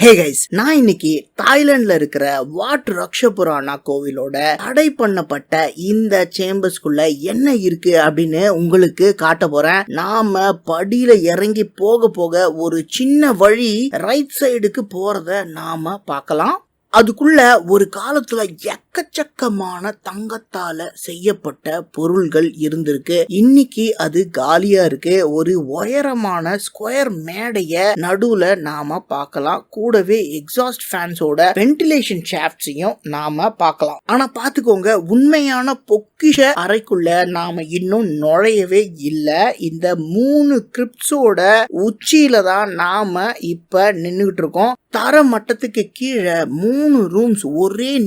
Hey guys நான் இன்னைக்கு தாய்லாந்துல இருக்கிற வாட் ரக்ஷபுரானா கோவிலோட தடை பண்ணப்பட்ட இந்த சேம்பர்ஸ்குள்ள என்ன இருக்கு அப்படின்னு உங்களுக்கு காட்ட போறேன். நாம படியில இறங்கி போக போக ஒரு சின்ன வழி ரைட் சைடுக்கு போறத நாம பார்க்கலாம். அதுக்குள்ள ஒரு காலத்துல எக்கச்சக்கமான தங்கத்தால செய்யப்பட்ட பொருள்கள் இருந்திருக்கு. இன்னைக்கு அது காலியா இருக்கு. ஒரு உயரமான ஸ்கொயர் மேடைய நடுவுல நாம பார்க்கலாம் கூடவே எக்ஸாஸ்ட் ஃபேன்ஸோட வென்டிலேஷன் ஷாப்ட்ஸையும் நாம பார்க்கலாம் ஆனா பாத்துக்கோங்க உண்மையான பொக்கிஷ அறைக்குள்ள நாம இன்னும் நுழையவே இல்லை. இந்த மூணு கிரிப்ஸோட உச்சியில தான் நாம இப்ப நின்றுகிட்டு இருக்கோம். தர மட்டத்துக்கு கீழே மூணு ரூம்ஸ் ஒரே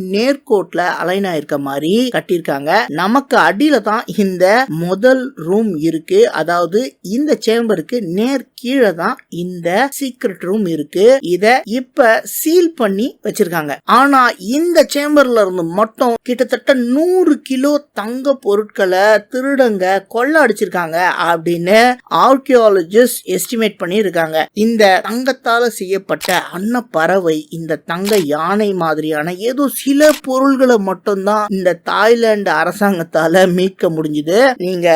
நேர்கோட்ல அலைன் ஆயிருக்க மாதிரி கட்டியிருக்காங்க. நமக்கு அடியில தான் இந்த முதல் ரூம் இருக்கு. அதாவது இந்த சேம்பருக்கு நேர் கீழே தான் இந்த சீக்ரெட் ரூம் இருக்கு. இத இப்ப சீல் பண்ணி வச்சிருக்காங்க. ஆனா இந்த சேம்பர்ல இருந்து மட்டும் கிட்டத்தட்ட நூறு கிலோ தங்க பொருட்களை திருடங்க கொள்ள அடிச்சிருக்காங்க அப்படின்னு ஆர்கியாலஜிஸ்ட் எஸ்டிமேட் பண்ணி இருக்காங்க இந்த தங்கத்தால செய்யப்பட்ட அன்ன பறவை இந்த தங்க யானை மாதிரியான ஏதோ சில பொருள்கள் மட்டும்தான் இந்த தாய்லாந்து அரசாங்கத்தால மீட்க முடிஞ்சுது. நீங்க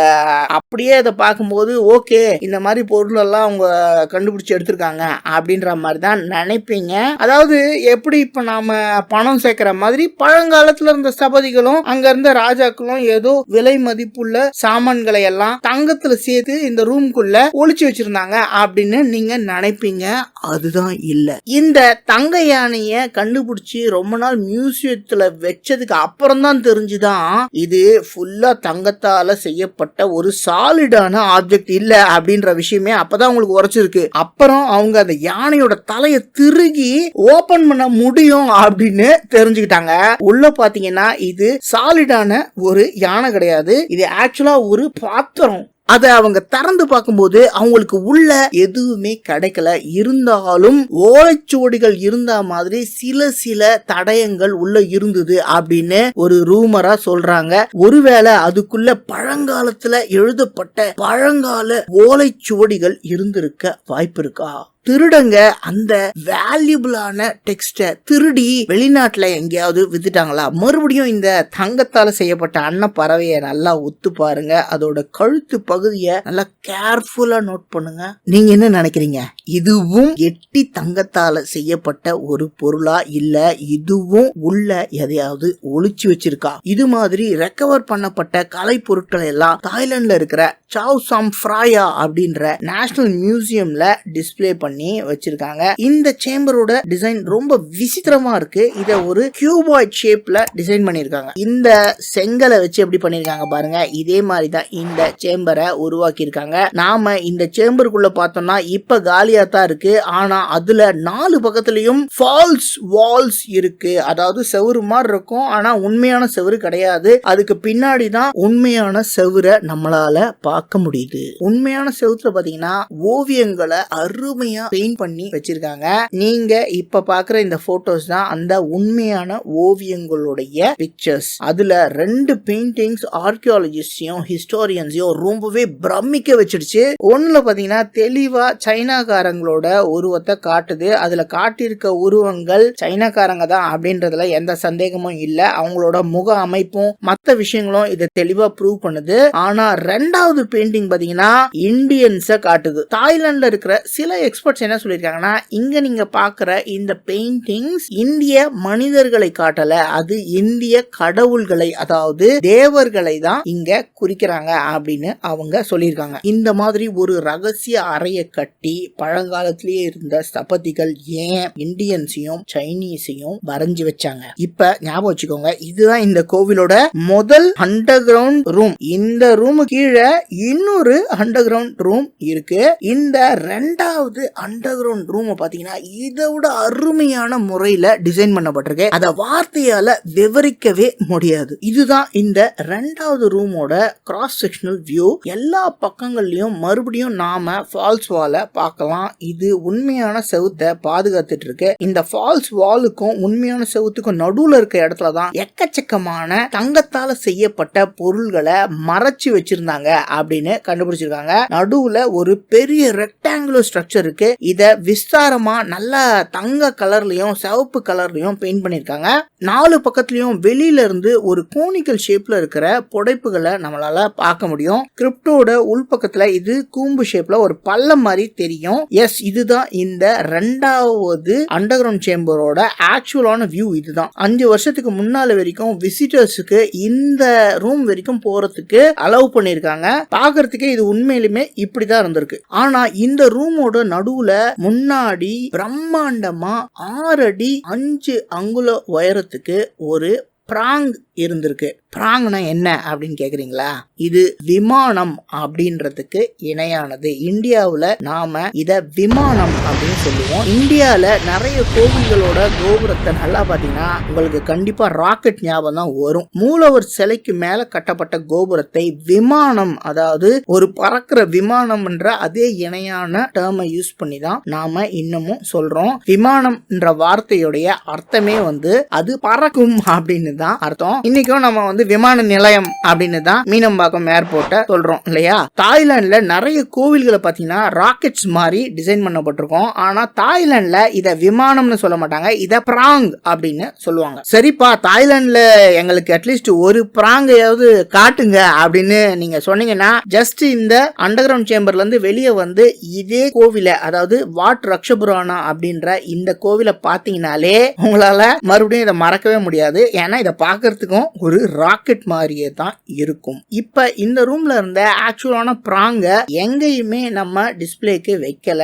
அப்படியே அதை பார்க்கும்போது ஓகே இந்த மாதிரி பொருள் எல்லாம் அவங்க கண்டுபிடிச்சு எடுத்திருக்காங்க அப்படின்ற மாதிரி தான் நினைப்பீங்க. அதாவது எப்படி இப்ப நாம பணம் சேர்க்கிற மாதிரி பழங்காலத்துல இருந்த சபதிகளும் அங்க இருந்த ராஜாக்களும் ஏதோ விலை மதிப்புள்ள சாமான்களை எல்லாம் தங்கத்துல சேர்த்து இந்த ரூம்குள்ள ஒழிச்சு வச்சிருந்தாங்க அப்படின்னு நீங்க நினைப்பீங்க. அதுதான் இல்ல. இந்த தங்க யானைய கண்டுபிடிச்சு ரொம்ப நாள் மியூசியத்துல வச்சதுக்கு அப்புறம் தான் தெரிஞ்சுதான் இது ஃபுல்லா தங்கத்தால செய்யப்பட்ட ஒரு சாலிடான ஆப்ஜெக்ட் இல்ல அப்படின்ற விஷயமே அப்பதான் உங்களுக்கு உரைச்சிருக்கு. அப்புறம் அவங்க அந்த யானையோட தலையை திருகி ஓபன் பண்ண முடியும் அப்படின்னு தெரிஞ்சுக்கிட்டாங்க. உள்ள பாத்தீங்கன்னா இது சாலிடான ஒரு யானை கிடையாது. இது ஆக்சுவலா ஒரு பாத்திரம். அதை அவங்க திறந்து பார்க்கும்போது அவங்களுக்கு உள்ள எதுவுமே கிடைக்கல. இருந்தாலும் ஓலைச்சுவடிகள் இருந்த மாதிரி சில சில தடயங்கள் உள்ள இருந்தது அப்படின்னு ஒரு ரூமரா சொல்றாங்க. ஒருவேளை அதுக்குள்ள பழங்காலத்துல எழுதப்பட்ட பழங்கால ஓலைச்சுவடிகள் இருந்திருக்க வாய்ப்பு இருக்கா? திருடங்க அந்த வேல்யூபிளான டெக்ஸ்ட திருடி வெளிநாட்டுல எங்கேயாவது வித்துட்டாங்களா? மறுபடியும் இந்த தங்கத்தால செய்யப்பட்ட அன்ன பறவையை நல்லா ஒத்து பாருங்க. அதோட கழுத்து பகுதியை நல்லா கேர்ஃபுல்லா நோட் பண்ணுங்க. நீங்க என்ன நினைக்கிறீங்க? இதுவும் எட்டி தங்கத்தால செய்யப்பட்ட ஒரு பொருளா இல்ல இதுவும் உள்ள எதையாவது ஒளிச்சு வச்சிருக்கா? இது மாதிரி ரெக்கவர் பண்ணப்பட்ட கலை பொருட்கள் எல்லாம் தாய்லாந்துல இருக்கிற சாவ் சாம் ஃப்ராயா அப்படின்ற நேஷனல் மியூசியம்ல டிஸ்ப்ளே பண்ணி வச்சிருக்காங்க. இந்த சேம்பரோட டிசைன் ரொம்ப விசித்திரமா இருக்கு. இத ஒரு கியூபாய்ட் ஷேப்ல டிசைன் பண்ணிருக்காங்க. இந்த செங்கலை வச்சு எப்படி பண்ணிருக்காங்க பாருங்க. இதே மாதிரி தான் இந்த சேம்பரை உருவாக்கி இருக்காங்க நாம இந்த சேம்பருக்குள்ள பார்த்தோம்னா இப்ப காலியா தான் இருக்கு. ஆனா அதுல நாலு பக்கத்துலயும் ஃபால்ஸ் வால்ஸ் இருக்கு. அதாவது செவரு மாதிரி இருக்கும். ஆனா உண்மையான செவரு கிடையாது. அதுக்கு பின்னாடி தான் உண்மையான செவுரை நம்மளால பார்க்க முடியுது. உண்மையான செவத்துல பாத்தீங்கன்னா ஓவியங்களை அருமையா பெயிண்ட் பண்ணி வச்சிருக்காங்க. நீங்க இப்ப பாக்குற இந்த போட்டோஸ் தான் அந்த உண்மையான ஓவியங்களுடைய பிக்சர்ஸ் அதுல ரெண்டு பெயிண்டிங்ஸ் ஆர்கியாலஜிஸ்டையும் ஹிஸ்டோரியன்ஸையும் ரொம்பவே பிரமிக்க வச்சிடுச்சு. ஒண்ணுல பாத்தீங்கன்னா தெளிவா சைனாக்காரங்களோட உருவத்தை காட்டுது. அதுல காட்டியிருக்க உருவங்கள் சைனாக்காரங்க தான் அப்படின்றதுல எந்த சந்தேகமும் இல்ல. அவங்களோட முக அமைப்பும் மத்த விஷயங்களும் இதை தெளிவா ப்ரூவ் பண்ணுது. ஆனா ரெண்டாவது பெயிண்டிங் பாத்தீங்கன்னா இந்தியன்ஸ காட்டுது. தாய்லாந்துல இருக்கிற சில எக்ஸ்பர்ட்ஸ் என்ன சொல்லியிருக்காங்கன்னா இங்கே நீங்கள் பார்க்குற இந்த பெயிண்டிங்ஸ் இந்திய மனிதர்களை காட்டலை. அது இந்திய கடவுள்களை அதாவது தேவர்களை தான் இங்கே குறிக்கிறாங்க அப்படின்னு அவங்க சொல்லியிருக்காங்க. இந்த மாதிரி ஒரு ரகசிய அறையை கட்டி பழங்காலத்திலேயே இருந்த ஸ்தபதிகள் ஏன் இந்தியன்ஸையும் சைனீஸையும் வரைஞ்சி வச்சாங்க? இப்ப ஞாபகம் வச்சுக்கோங்க இதுதான் இந்த கோவிலோட முதல் அண்டர் கிரவுண்ட் ரூம் இந்த ரூமு கீழே இன்னொரு அண்டர் கிரவுண்ட் ரூம் இருக்கு. இந்த ரெண்டாவது அண்டர் கிரவுண்ட் ரூம் பாத்தீங்கன்னா இதை விட அருமையான முறையில டிசைன் பண்ணப்பட்டிருக்கு. அதை வார்த்தையால விவரிக்கவே முடியாது. இதுதான் இந்த ரெண்டாவது ரூமோட கிராஸ் செக்ஷனல் வியூ எல்லா பக்கங்கள்லயும் மறுபடியும் நாம ஃபால்ஸ் வால பார்க்கலாம். இது உண்மையான செவுத்தை பாதுகாத்துட்டு இருக்கு இந்த ஃபால்ஸ் வாலுக்கும் உண்மையான செவுத்துக்கும் நடுவுல இருக்க இடத்துல தான் எக்கச்சக்கமான தங்கத்தால செய்யப்பட்ட பொருள்களை மறைச்சு வச்சிருந்தாங்க அப்படின்னு கண்டுபிடிச்சிருக்காங்க. நடுவுல ஒரு பெரிய ரெக்டாங்குலர் ஸ்ட்ரக்சர் இருக்கு. இருக்கு இத விஸ்தாரமா நல்லா தங்க கலர்லயும் சிவப்பு கலர்லயும் பெயிண்ட் பண்ணிருக்காங்க. நாலு பக்கத்துலயும் வெளியில இருந்து ஒரு கோனிக்கல் ஷேப்ல இருக்கிற புடைப்புகளை நம்மளால பார்க்க முடியும். கிரிப்டோட உள்பக்கத்துல இது கூம்பு ஷேப்ல ஒரு பள்ளம் மாதிரி தெரியும். எஸ் இதுதான் இந்த ரெண்டாவது அண்டர் கிரவுண்ட் சேம்பரோட ஆக்சுவலான வியூ இதுதான். அஞ்சு வருஷத்துக்கு முன்னால வரைக்கும் விசிட்டர்ஸுக்கு இந்த ரூம் வரைக்கும் போறதுக்கு அலோவ் பண்ணிருக்காங்க. பாக்குறதுக்கே இது உண்மையிலுமே இப்படிதான் இருந்திருக்கு. ஆனா இந்த ரூமோட நடுவுல முன்னாடி பிரம்மாண்டமா ஆறு அடி அஞ்சு அங்குல உயரத்துக்கு ஒரு பிராங் இருந்திருக்கு. பிராங்னா என்ன அப்படின்னு கேக்குறீங்களா? இது விமானம் அப்படின்றதுக்கு இணையானது. இந்தியாவில் நாம இத விமானம் அப்படின்னு சொல்லுவோம். இந்தியாவில் நிறைய கோவில்களோட கோபுரத்தை நல்லா பார்த்தீங்கன்னா உங்களுக்கு கண்டிப்பா ராக்கெட் ஞாபகம் தான் வரும். மூலவர் சிலைக்கு மேல கட்டப்பட்ட கோபுரத்தை விமானம் அதாவது ஒரு பறக்கிற விமானம்ன்ற அதே இணையான டேர்மை யூஸ் பண்ணி தான் நாம இன்னமும் சொல்றோம். விமானம்ன்ற வார்த்தையுடைய அர்த்தமே வந்து அது பறக்கும் அப்படின்னு தான் அர்த்தம். இன்னைக்கும் நம்ம வந்து விமான நிலையம் அப்படின்னு தான் மீனம்பாக்கம் ஏர்போர்ட்டை சொல்றோம் இல்லையா? தாய்லாந்துல நிறைய கோவில்களை பார்த்தீங்கன்னா ராக்கெட்ஸ் மாதிரி டிசைன் பண்ணப்பட்டிருக்கும். ஆனா தாய்லாந்துல இதை விமானம்னு சொல்ல மாட்டாங்க இதை பிராங் அப்படின்னு சொல்லுவாங்க. சரிப்பா தாய்லாந்துல எங்களுக்கு அட்லீஸ்ட் ஒரு பிராங்கையாவது காட்டுங்க அப்படின்னு நீங்க சொன்னீங்கன்னா ஜஸ்ட் இந்த அண்டர் கிரவுண்ட் சேம்பர்ல இருந்து வெளியே வந்து இதே கோவிலை அதாவது வாட் ரக்ஷபுரானா அப்படின்ற இந்த கோவிலை பார்த்தீங்கன்னாலே உங்களால மறுபடியும் இதை மறக்கவே முடியாது. ஏன்னா இதை பார்க்கறதுக்கும் ஒரு ராக்கெட் மாதிரியே தான் இருக்கும். இப்ப இந்த ரூம்ல இருந்த ஆக்சுவலான ப்ராங்கை எங்கேயுமே நம்ம டிஸ்பிளேக்கு வைக்கல.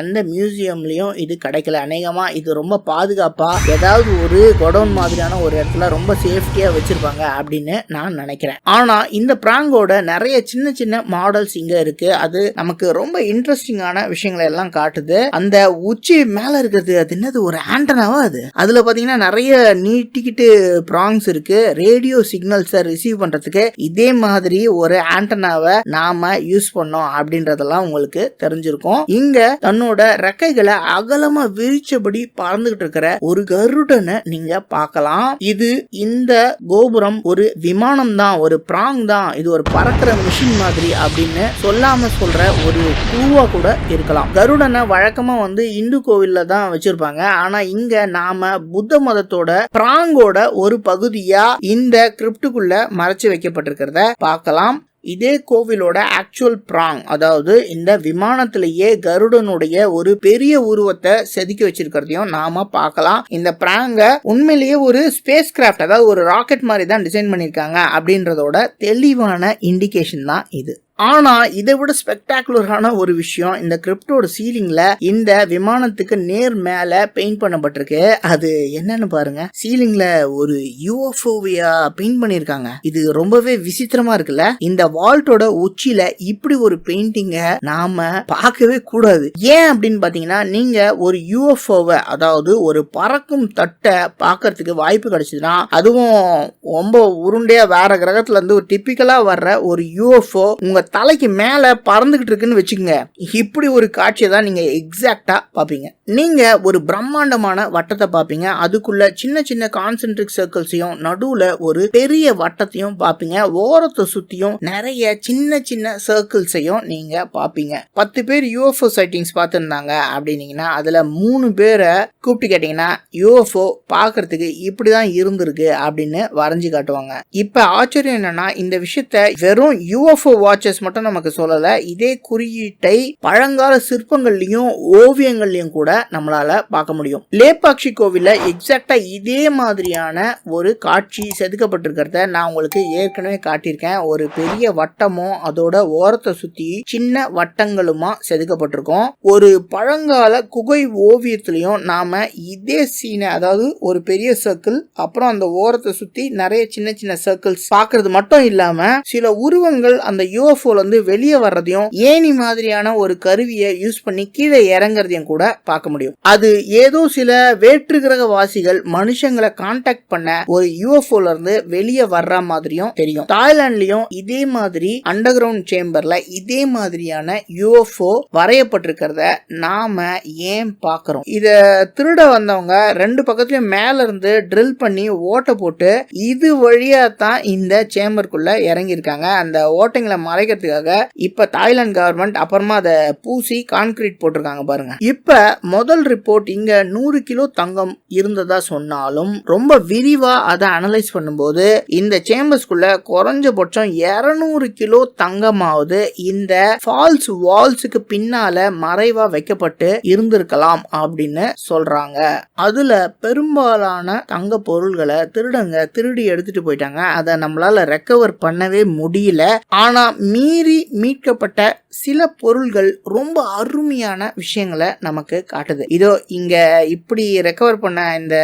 எந்த மியூசியம்லயும் இது கிடைக்கல. அநேகமா இது ரொம்ப பாதுகாப்பா ஏதாவது ஒரு கொடவுன் மாதிரியான ஒரு இடத்துல ரொம்ப சேஃப்டியா வச்சிருப்பாங்க அப்படின்னு நான் நினைக்கிறேன். ஆனா இந்த பிராங்கோட நிறைய சின்ன சின்ன மாடல்ஸ் இங்க இருக்கு. அது நமக்கு ரொம்ப இன்ட்ரெஸ்டிங்கான விஷயங்களை எல்லாம் காட்டுது. அந்த உச்சி மேல இருக்கிறது அது என்னது ஒரு ஆண்டனாவா அது? அதுல பாத்தீங்கன்னா நிறைய நீட்டிக்கிட்டு ப்ராங்ஸ் இருக்கு. ரேடியோ சிக்னல்ஸை ரிசீவ் பண்ணுறதுக்கு இதே மாதிரி ஒரு ஆண்டனாவை நாம யூஸ் பண்ணோம் அப்படின்றதெல்லாம் உங்களுக்கு தெரிஞ்சிருக்கும். இங்க தன்னோட ரெக்கைகளை அகலமா விரிச்சபடி பறந்துகிட்டு இருக்கிற ஒரு கருடனை நீங்க பார்க்கலாம். இது இந்த கோபுரம் ஒரு விமானம் தான் ஒரு பிராங் தான். இது ஒரு பறக்கிற மிஷின் மாதிரி அப்படின்னு சொல்லாம சொல்ற ஒரு பூவா கூட இருக்கலாம். கருடனை வழக்கமா வந்து இந்து கோவில்ல தான் வச்சிருப்பாங்க. ஆனா இங்க நாம புத்த மதத்தோட பிராங்கோட ஒரு பகுதியா இந்த கிரிப்டுக்குள்ள மறைச்சு வைக்கப்பட்டிருக்கிறத பார்க்கலாம். இதே கோவிலோட ஆக்சுவல் பிராங் அதாவது இந்த விமானத்திலேயே கருடனுடைய ஒரு பெரிய உருவத்தை செதுக்கி வச்சிருக்கிறதையும் நாம பார்க்கலாம். இந்த பிராங்க உண்மையிலேயே ஒரு ஸ்பேஸ் கிராஃப்ட் அதாவது ஒரு ராக்கெட் மாதிரி தான் டிசைன் பண்ணியிருக்காங்க அப்படின்றதோட தெளிவான இண்டிகேஷன் தான் இது. ஆனால் இதை விட ஸ்பெக்டாகுலரான ஒரு விஷயம் இந்த கிரிப்டோட சீலிங்ல இந்த விமானத்துக்கு நேர் மேல பெயிண்ட் பண்ணப்பட்டிருக்கு. அது என்னன்னு பாருங்க. சீலிங்ல ஒரு யூஎஃப்ஓவியா பெயிண்ட் பண்ணிருக்காங்க இது ரொம்பவே விசித்திரமா இருக்குல்ல? இந்த வால்ட்டோட உச்சியில இப்படி ஒரு பெயிண்டிங்க நாம பார்க்கவே கூடாது. ஏன் அப்படின்னு பாத்தீங்கன்னா நீங்க ஒரு யூஎஃப்ஓவை அதாவது ஒரு பறக்கும் தட்டை பார்க்கறதுக்கு வாய்ப்பு கிடைச்சதுன்னா அதுவும் ரொம்ப உருண்டையா வேற கிரகத்துல இருந்து ஒரு டிப்பிக்கலா வர்ற ஒரு யூஎஃப்ஓ உங்க தலைக்கு மேலே பறந்துகிட்டு இருக்குன்னு வச்சுக்கோங்க. இப்படி ஒரு காட்சியை தான் நீங்க எக்ஸாக்டா பார்ப்பீங்க. நீங்க ஒரு பிரம்மாண்டமான வட்டத்தை பாப்பீங்க அதுக்குள்ள சின்ன சின்ன கான்சென்ட்ரிக் சர்க்கிள்ஸையும் நடுவுல ஒரு பெரிய வட்டத்தையும் பார்ப்பீங்க. ஓரத்தை சுத்தியும் நிறைய சின்ன சின்ன சர்க்கிள்ஸையும் நீங்க பார்ப்பீங்க. பத்து பேர் யூஎஃப்ஓ சைட்டிங்ஸ் பார்த்துருந்தாங்க அப்படின்னீங்கன்னா அதுல மூணு பேரை கூப்பிட்டு கேட்டிங்கன்னா யூஎஃப்ஓ பாக்குறதுக்கு இப்படி தான் இருந்திருக்கு அப்படின்னு வரைஞ்சு காட்டுவாங்க. இப்ப ஆச்சரியம் என்னன்னா இந்த விஷயத்த வெறும் யூஎஃப்ஓ வாட்சஸ் மட்டும் நமக்கு சொல்லல இதே குறியீட்டை பழங்கால சிற்பங்கள்லயும் ஓவியங்கள்லயும் கூட நம்மளால பார்க்க முடியும். லேபாக்ஷி கோவில எக்ஸாக்டா இதே மாதிரியான ஒரு காட்சி செதுக்கப்பட்டிருக்கிறத நான் உங்களுக்கு ஏற்கனவே காட்டியிருக்கேன். ஒரு பெரிய வட்டமும் அதோட ஓரத்தை சுத்தி சின்ன வட்டங்களுமா செதுக்கப்பட்டிருக்கும். ஒரு பழங்கால குகை ஓவியத்திலையும் நாம இதே சீனை அதாவது ஒரு பெரிய சர்க்கிள் அப்புறம் அந்த ஓரத்தை சுத்தி நிறைய சின்ன சின்ன சர்க்கிள்ஸ் பாக்குறது மட்டும் இல்லாம சில உருவங்கள் அந்த யூஎஃப்ஓல இருந்து வெளியே வர்றதையும் ஏணி மாதிரியான ஒரு கருவியை யூஸ் பண்ணி கீழே இறங்குறதையும் கூட பார்க்க முடியும். அது ஏதோ சில வேற்று கிரக வாசிகள் மனுஷங்களை கான்டாக்ட் பண்ண ஒரு யூஎஃப்ஓல இருந்து வெளியே வர்ற மாதிரியும் தெரியும். தாய்லாந்துலயும் இதே மாதிரி அண்டர் கிரவுண்ட் சேம்பர்ல இதே மாதிரியான யூஎஃப்ஓ வரையப்பட்டிருக்கிறத நாம ஏன் பார்க்கறோம்? இத திருட வந்தவங்க ரெண்டு பக்கத்துலயும் மேல இருந்து ட்ரில் பண்ணி ஓட்டை போட்டு இது வழியா தான் இந்த சேம்பருக்குள்ள இறங்கியிருக்காங்க. அந்த ஓட்டைங்களை மறைக்க மறைக்கிறதுக்காக இப்ப தாய்லாந்து கவர்மெண்ட் அப்புறமா அதை பூசி கான்கிரீட் போட்டிருக்காங்க பாருங்க. இப்ப முதல் ரிப்போர்ட் இங்க நூறு கிலோ தங்கம் இருந்ததா சொன்னாலும் ரொம்ப விரிவா அதை அனலைஸ் பண்ணும்போது இந்த சேம்பர்ஸ்குள்ள குறைஞ்சபட்சம் 200 கிலோ தங்கமாவது இந்த ஃபால்ஸ் வால்ஸுக்கு பின்னால மறைவா வைக்கப்பட்டு இருந்திருக்கலாம் அப்படின்னு சொல்றாங்க. அதுல பெரும்பாலான தங்க பொருள்களை திருடங்க திருடி எடுத்துட்டு போயிட்டாங்க. அதை நம்மளால ரெக்கவர் பண்ணவே முடியல. ஆனா மீறி மீட்கப்பட்ட சில பொருள்கள் ரொம்ப அருமையான விஷயங்களை நமக்கு காட்டுது. இதோ இங்க இப்படி ரெக்கவர் பண்ண இந்த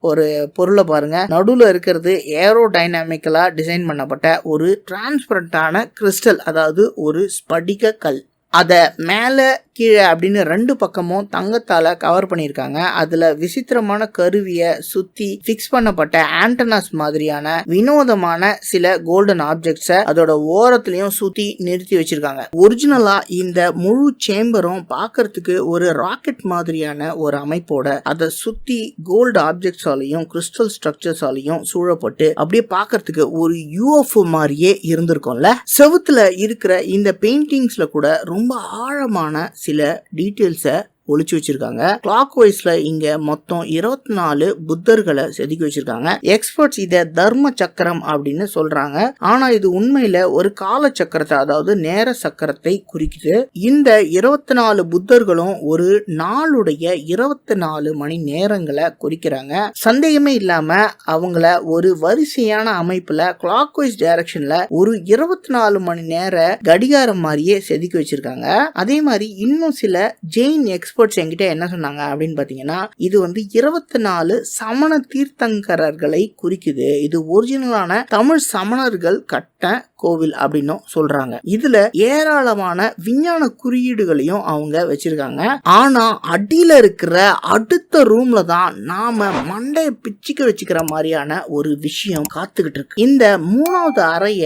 ஒரு பொருளை பாருங்க. நடுவில் இருக்கிறது ஏரோ டைனாமிக்கலாக டிசைன் பண்ணப்பட்ட ஒரு டிரான்ஸ்பரண்டான கிறிஸ்டல் அதாவது ஒரு ஸ்படிக கல். அதை மேலே கீழே அப்படின்னு ரெண்டு பக்கமும் தங்கத்தால் கவர் பண்ணியிருக்காங்க. அதில் விசித்திரமான கருவியை சுற்றி ஃபிக்ஸ் பண்ணப்பட்ட ஆண்டனாஸ் மாதிரியான வினோதமான சில கோல்டன் ஆப்ஜெக்ட்ஸை அதோட ஓரத்துலையும் சுற்றி நிறுத்தி வச்சிருக்காங்க. ஒரிஜினலாக இந்த முழு சேம்பரும் பார்க்கறதுக்கு ஒரு ராக்கெட் மாதிரியான ஒரு அமைப்போட அதை சுற்றி கோல்டு ஆப்ஜெக்ட்ஸாலையும் கிறிஸ்டல் ஸ்ட்ரக்சர்ஸாலையும் சூழப்பட்டு அப்படியே பார்க்கறதுக்கு ஒரு யூஎஃப்ஓ மாதிரியே இருந்திருக்கும்ல. செவுத்துல இருக்கிற இந்த பெயிண்டிங்ஸ்ல கூட ரொம்ப ஆழமான சில டீட்டெயில்ஸை ஒழிச்சு வச்சிருக்காங்க. கிளாக் வைஸ்ல இங்க மொத்தம் இருபத்தி நாலு புத்தர்களை செதுக்கி வச்சிருக்காங்க. எக்ஸ்பர்ட்ஸ் இத தர்ம சக்கரம் அப்படின்னு சொல்றாங்க. ஆனா இது உண்மையில ஒரு கால சக்கரத்தை அதாவது நேர சக்கரத்தை குறிக்குது. இந்த இருபத்தி நாலு புத்தர்களும் ஒரு நாளுடைய இருபத்தி நாலு மணி நேரங்களை குறிக்கிறாங்க. சந்தேகமே இல்லாம அவங்கள ஒரு வரிசையான அமைப்புல கிளாக் வைஸ் டைரக்ஷன்ல ஒரு இருபத்தி நாலு மணி நேர கடிகாரம் மாதிரியே செதுக்கி வச்சிருக்காங்க. அதே மாதிரி இன்னும் சில ஜெயின் எக்ஸ் எக்ஸ்பர்ட்ஸ் என்கிட்ட என்ன சொன்னாங்க அப்படின்னு பார்த்தீங்கன்னா இது வந்து இருபத்தி நாலு சமண தீர்த்தங்கரர்களை குறிக்குது. இது ஒரிஜினலான தமிழ் சமணர்கள் கட்ட கோவில் அப்படின்னும் சொல்றாங்க. இதுல ஏராளமான விஞ்ஞான குறியீடுகளையும் அவங்க வச்சிருக்காங்க. ஆனா அடியில இருக்கிற அடுத்த ரூம்ல தான் நாம மண்டைய பிச்சுக்க வச்சுக்கிற மாதிரியான ஒரு விஷயம் காத்துக்கிட்டு இருக்கு. இந்த மூணாவது அறைய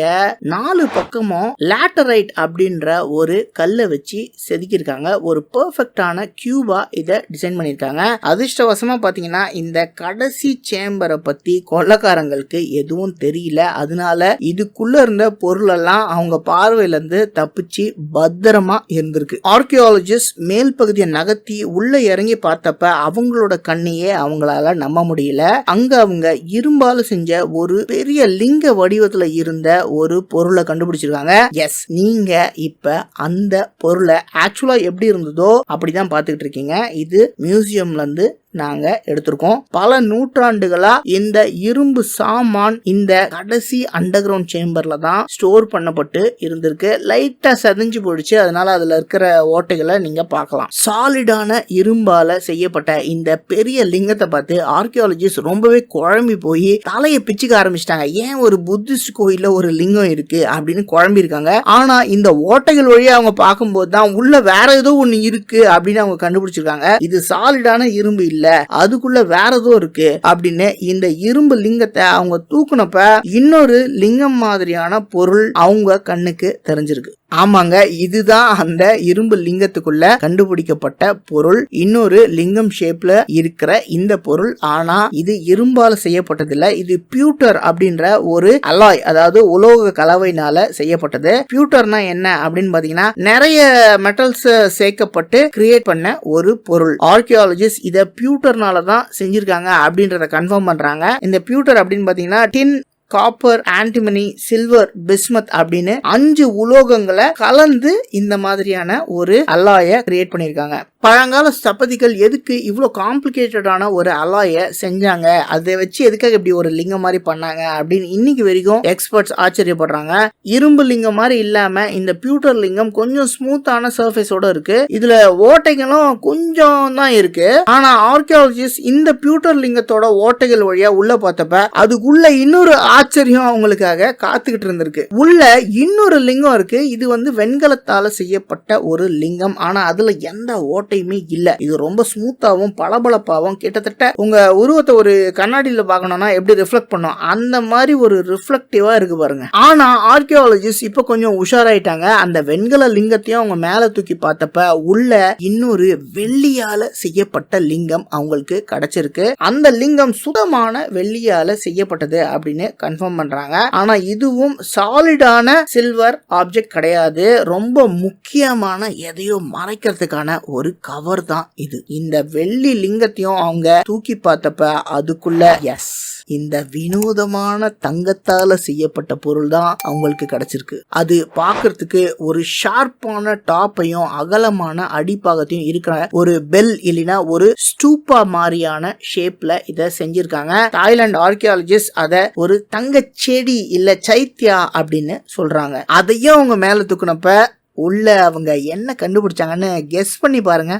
நாலு பக்கமும் லேட்டரைட் அப்படின்ற ஒரு கல்லை வச்சு செதுக்கியிருக்காங்க. ஒரு பெர்ஃபெக்டான கியூபா இதை டிசைன் பண்ணியிருக்காங்க. அதிர்ஷ்டவசமாக பார்த்தீங்கன்னா இந்த கடைசி சேம்பரை பற்றி கொள்ளக்காரங்களுக்கு எதுவும் தெரியல. அதனால இதுக்குள்ளே இருந்த பொருளெல்லாம் அவங்க பார்வையிலேருந்து தப்பிச்சு பத்திரமா இருந்திருக்கு. ஆர்கியாலஜிஸ்ட் மேல் பகுதியை நகர்த்தி உள்ள இறங்கி பார்த்தப்ப அவங்களோட கண்ணையே அவங்களால நம்ப முடியல. அங்க அவங்க இரும்பால செஞ்ச ஒரு பெரிய லிங்க வடிவத்துல இருந்த ஒரு பொருளை கண்டுபிடிச்சிருக்காங்க. எஸ் நீங்க இப்ப அந்த பொருளை ஆக்சுவலா எப்படி இருந்ததோ அப்படிதான் பார்த்துக்கிட்டு இருக்கீங்க. இது மியூசியம்லேருந்து நாங்கள் நாங்க எடுத்திருக்கோம். பல நூற்றாண்டுகளா இந்த இரும்பு சாமான் இந்த கடைசி அண்டர் கிரவுண்ட் சேம்பர்ல தான் ஸ்டோர் பண்ணப்பட்டு இருந்திருக்கு. லைட்டா செதஞ்சு போயிடுச்சு. அதனால அதுல இருக்கிற ஓட்டைகளை நீங்க பார்க்கலாம். சாலிடான இரும்பால செய்யப்பட்ட இந்த பெரிய லிங்கத்தை பார்த்து ஆர்கியாலஜிஸ்ட் ரொம்பவே குழம்பி போய் தலையை பிச்சுக்க ஆரம்பிச்சிட்டாங்க. ஏன் ஒரு புத்திஸ்ட் கோயிலில் ஒரு லிங்கம் இருக்கு அப்படின்னு குழம்பி இருக்காங்க. ஆனா இந்த ஓட்டைகள் வழியாக அவங்க பார்க்கும்போது தான் உள்ள வேற ஏதோ ஒண்ணு இருக்கு அப்படின்னு அவங்க கண்டுபிடிச்சிருக்காங்க. இது சாலிடான இரும்பு இல்ல. அதுக்குள்ள வேற ஏதோ இருக்கு அப்படின்னு இந்த இரும்பு லிங்கத்தை அவங்க தூக்குனப்ப இன்னொரு லிங்கம் மாதிரியான பொருள் அவங்க கண்ணுக்கு தெரிஞ்சிருக்கு. ஆமாங்க இதுதான் அந்த இரும்பு லிங்கத்துக்குள்ள கண்டுபிடிக்கப்பட்ட பொருள். இன்னொரு லிங்கம் ஷேப்ல இருக்கிற இந்த பொருள். ஆனா இது இரும்பால செய்யப்பட்டதில்ல. இது பியூட்டர் அப்படின்ற ஒரு அலாய் அதாவது உலோக கலவையினால செய்யப்பட்டது. பியூட்டர்னா என்ன அப்படின்னு பாத்தீங்கன்னா நிறைய மெட்டல்ஸ் சேர்க்கப்பட்டு கிரியேட் பண்ண ஒரு பொருள். ஆர்கியாலஜிஸ்ட் இதை பியூட்டர்னால தான் செஞ்சிருக்காங்க அப்படின்றத கன்ஃபார்ம் பண்றாங்க. இந்த பியூட்டர் அப்படின்னு பாத்தீங்கன்னா tin copper antimony silver bismuth அப்படின்னு அஞ்சு உலோகங்களை கலந்து இந்த மாதிரியான ஒரு அல்லாய கிரியேட் பண்ணியிருக்காங்க. பழங்கால ஸ்தபதிகள் எதுக்கு இவ்வளோ காம்ப்ளிகேட்டடான ஒரு அலாயை செஞ்சாங்க? அதை வச்சு எதுக்காக இப்படி ஒரு லிங்கம் மாதிரி பண்ணாங்க? அப்படின்னு இன்னைக்கு வரைக்கும் எக்ஸ்பர்ட்ஸ் ஆச்சரியப்படுறாங்க. இரும்பு லிங்கம் மாதிரி இல்லாம இந்த பியூட்டர் லிங்கம் கொஞ்சம் ஸ்மூத்தான சர்ஃபேஸோட இருக்கு. இதுல ஓட்டைகளும் கொஞ்சம் தான் இருக்கு. ஆனா ஆர்கியாலஜிஸ்ட் இந்த பியூட்டர் லிங்கத்தோட ஓட்டைகள் வழியா உள்ள பார்த்தப்ப அதுக்குள்ள இன்னொரு ஆச்சரியம் அவங்களுக்காக காத்துக்கிட்டு இருந்திருக்கு. உள்ள இன்னொரு லிங்கம் இருக்கு. இது வந்து வெண்கலத்தால செய்யப்பட்ட ஒரு லிங்கம். ஆனா அதுல எந்த ஓட்டை ஓட்டையுமே இல்ல. இது ரொம்ப ஸ்மூத்தாவும் பளபளப்பாவும் கிட்டத்தட்ட உங்க உருவத்தை ஒரு கண்ணாடியில பார்க்கணும்னா எப்படி ரிஃப்ளெக்ட் பண்ணும்? அந்த மாதிரி ஒரு ரிஃப்ளெக்டிவா இருக்கு பாருங்க. ஆனா ஆர்கியாலஜிஸ்ட் இப்ப கொஞ்சம் உஷாராயிட்டாங்க. அந்த வெண்கல லிங்கத்தையும் அவங்க மேல தூக்கி பார்த்தப்ப உள்ள இன்னொரு வெள்ளியால செய்யப்பட்ட லிங்கம் அவங்களுக்கு கிடைச்சிருக்கு. அந்த லிங்கம் சுத்தமான வெள்ளியால செய்யப்பட்டது அப்படின்னு கன்ஃபார்ம் பண்றாங்க. ஆனா இதுவும் சாலிடான சில்வர் ஆப்ஜெக்ட் கிடையாது. ரொம்ப முக்கியமான எதையோ மறைக்கிறதுக்கான ஒரு கவர் தான் இது. இந்த வெள்ளி லிங்கத்தையும் அவங்க தூக்கி பார்த்தப்ப அதுக்குள்ள எஸ் இந்த வினோதமான தங்கத்தால செய்யப்பட்ட பொருள் தான் அவங்களுக்கு கிடைச்சிருக்கு. அது பாக்குறதுக்கு ஒரு ஷார்ப்பான டாப்பையும் அகலமான அடிப்பாகத்தையும் இருக்கிற ஒரு பெல் இல்லைன்னா ஒரு ஸ்டூப்பா மாதிரியான ஷேப்ல இதை செஞ்சிருக்காங்க. தாய்லாந்து ஆர்கியாலஜிஸ்ட் அதை ஒரு தங்க செடி இல்ல சைத்யா அப்படின்னு சொல்றாங்க. அதையும் அவங்க மேல தூக்குனப்ப உள்ள அவங்க என்ன கண்டுபிடிச்சாங்கன்னு கெஸ் பண்ணி பாருங்க.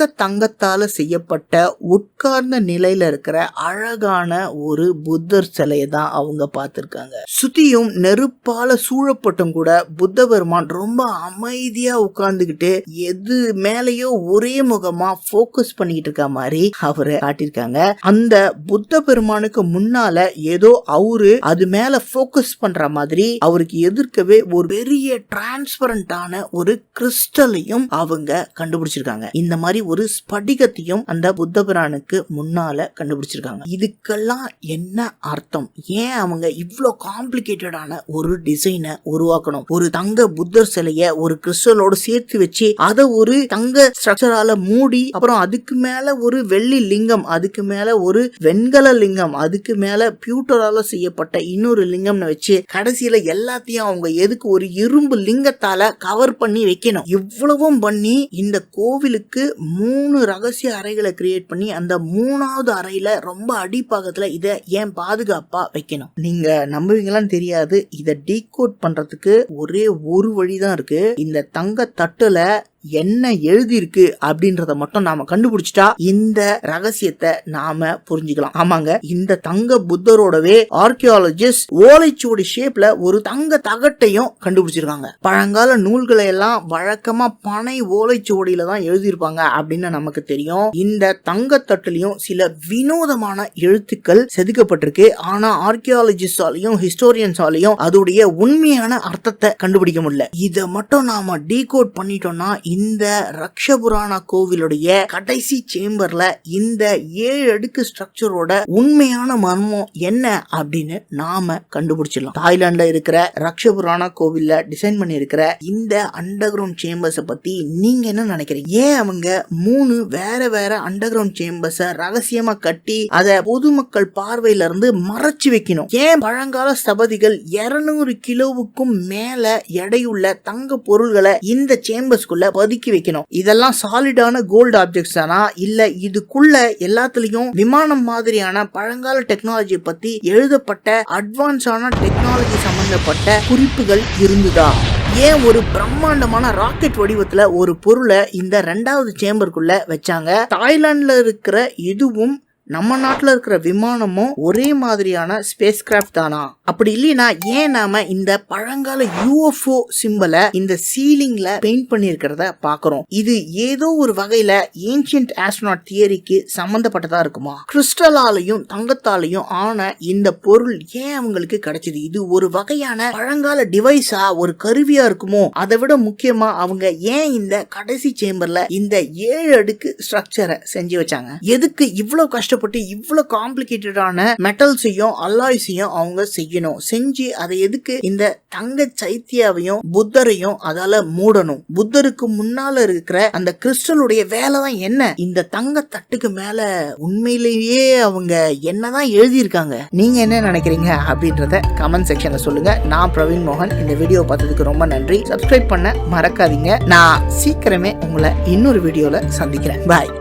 சொக்க தங்கத்தால செய்யப்பட்ட உட்கார்ந்த நிலையில இருக்கிற அழகான ஒரு புத்தர் சிலையை தான் அவங்க பார்த்துருக்காங்க. சுத்தியும் நெருப்பால சூழப்பட்டும் கூட புத்த பெருமான் ரொம்ப அமைதியா உட்கார்ந்துகிட்டு எது மேலேயோ ஒரே முகமா போக்கஸ் பண்ணிக்கிட்டு இருக்க மாதிரி அவரை காட்டியிருக்காங்க. அந்த புத்த பெருமானுக்கு முன்னால ஏதோ அவரு அது மேல போக்கஸ் பண்ற மாதிரி அவருக்கு எதிர்க்கவே ஒரு பெரிய டிரான்ஸ்பரண்டான ஒரு கிறிஸ்டலையும் அவங்க கண்டுபிடிச்சிருக்காங்க. இந்த மாதிரி ஒரு ஸ்படிகத்தையும் அந்த புத்த புராணுக்கு முன்னால கண்டுபிடிச்சிருக்காங்க. இதுக்கெல்லாம் என்ன அர்த்தம்? ஏன் அவங்க இவ்வளோ காம்ப்ளிகேட்டடான ஒரு டிசைனை உருவாக்கணும்? ஒரு தங்க புத்தர் சிலைய ஒரு கிறிஸ்டலோட சேர்த்து வச்சு அதை ஒரு தங்க ஸ்ட்ரக்சரால மூடி அப்புறம் அதுக்கு மேல ஒரு வெள்ளி லிங்கம் அதுக்கு மேல ஒரு வெண்கல லிங்கம் அதுக்கு மேல பியூட்டரால செய்யப்பட்ட இன்னொரு லிங்கம்னு வச்சு கடைசியில எல்லாத்தையும் அவங்க எதுக்கு ஒரு இரும்பு லிங்கத்தால கவர் பண்ணி வைக்கணும்? இவ்வளவும் பண்ணி இந்த கோவிலுக்கு மூணு ரகசிய அறைகளை கிரியேட் பண்ணி அந்த மூணாவது அறையில ரொம்ப அடிப்பாகத்துல இதை ஏன் பாதுகாப்பா வைக்கணும்? நீங்க நம்புவீங்களான்னு தெரியாது. இதை டீகோட் பண்றதுக்கு ஒரே ஒரு வழிதான் இருக்கு. இந்த தங்க தட்டுல என்ன எழுதியிருக்கு அப்படின்றத மட்டும் நாம கண்டுபிடிச்சிட்டா இந்த ரகசியத்தை நாம புரிஞ்சுக்கலாம். ஆமாங்க இந்த தங்க புத்தரோடவே ஆர்கியாலஜிஸ்ட் ஓலைச்சுவடி ஷேப்ல ஒரு தங்க தகட்டையும் கண்டுபிடிச்சிருக்காங்க. பழங்கால நூல்களை எல்லாம் வழக்கமா பனை ஓலைச்சுவடியில தான் எழுதியிருப்பாங்க அப்படின்னு நமக்கு தெரியும். இந்த தங்க தட்டுலயும் சில வினோதமான எழுத்துக்கள் செதுக்கப்பட்டிருக்கு. ஆனா ஆர்கியாலஜிஸ்டாலையும் ஹிஸ்டோரியன்ஸாலையும் அதோடைய உண்மையான அர்த்தத்தை கண்டுபிடிக்க முடியல. இதை மட்டும் நாம டீகோட் பண்ணிட்டோம்னா இந்த ரக்ஷபுராணா கோவிலுடைய கடைசி சேம்பர்ல இந்த ஏழு அடுக்கு ஸ்ட்ரக்சரோட உண்மையான மர்மம் என்ன அப்படின்னு நாம கண்டுபிடிச்சிடலாம். தாய்லாந்துல இருக்கிற ரக்ஷபுராணா கோவில்ல டிசைன் பண்ணி இருக்கிற இந்த அண்டர் கிரவுண்ட் சேம்பர்ஸை பத்தி நீங்க என்ன நினைக்கிறீங்க? ஏன் அவங்க மூணு வேற வேற அண்டர் கிரவுண்ட் சேம்பர்ஸ ரகசியமா கட்டி அதை பொதுமக்கள் பார்வையில இருந்து மறைச்சு வைக்கணும்? ஏன் பழங்கால ஸ்தபதிகள் இருநூறு கிலோவுக்கும் மேல எடையுள்ள தங்க பொருள்களை இந்த சேம்பர்ஸ்குள்ள பதுக்கி வைக்கணும். இதெல்லாம் சாலிடான கோல்டு ஆப்ஜெக்ட்ஸ் தானா? இல்ல இதுக்குள்ள எல்லாத்துலயும் விமானம் மாதிரியான பழங்கால டெக்னாலஜி பத்தி எழுதப்பட்ட அட்வான்ஸான டெக்னாலஜி சம்பந்தப்பட்ட குறிப்புகள் இருந்துதா? ஏன் ஒரு பிரம்மாண்டமான ராக்கெட் வடிவத்துல ஒரு பொருளை இந்த ரெண்டாவது சேம்பருக்குள்ள வச்சாங்க? தாய்லாந்துல இருக்கிற இதுவும் நம்ம நாட்டில் இருக்கிற விமானமும் ஒரே மாதிரியான ஸ்பேஸ் கிராஃப்ட் தானா? அப்படி இல்லைன்னா ஏன் நாம இந்த பழங்கால யூஎஃப்ஓ சிம்பலை இந்த சீலிங்ல பெயிண்ட் பண்ணியிருக்கிறத பார்க்குறோம் இது ஏதோ ஒரு வகையில ஏன்ஷியன்ட் ஆஸ்ட்ரோனாட் தியரிக்கு சம்பந்தப்பட்டதா இருக்குமா? கிறிஸ்டலாலையும் தங்கத்தாலையும் ஆன இந்த பொருள் ஏன் அவங்களுக்கு கிடைச்சது? இது ஒரு வகையான பழங்கால டிவைஸா ஒரு கருவியா இருக்குமோ? அதை விட முக்கியமா அவங்க ஏன் இந்த கடைசி சேம்பர்ல இந்த ஏழு அடுக்கு ஸ்ட்ரக்சரை செஞ்சு வச்சாங்க? எதுக்கு இவ்வளவு கஷ்டப்பட்டு இவ்வளவு காம்ப்ளிகேட்டடான மெட்டல்ஸையும் அல்லாய்ஸையும் அவங்க செய்யணும். செஞ்சு அதை எதுக்கு இந்த தங்க சைத்தியாவையும் புத்தரையும் அதால மூடணும்? புத்தருக்கு முன்னால இருக்கிற அந்த கிறிஸ்டலுடைய வேலை தான் என்ன? இந்த தங்க தட்டுக்கு மேல உண்மையிலேயே அவங்க என்னதான் எழுதியிருக்காங்க? நீங்க என்ன நினைக்கிறீங்க அப்படின்றத கமெண்ட் செக்ஷன்ல சொல்லுங்க. நான் பிரவீன் மோகன். இந்த வீடியோ பார்த்ததுக்கு ரொம்ப நன்றி. சப்ஸ்கிரைப் பண்ண மறக்காதீங்க. நான் சீக்கிரமே உங்களை இன்னொரு வீடியோல சந்திக்கிறேன். பாய்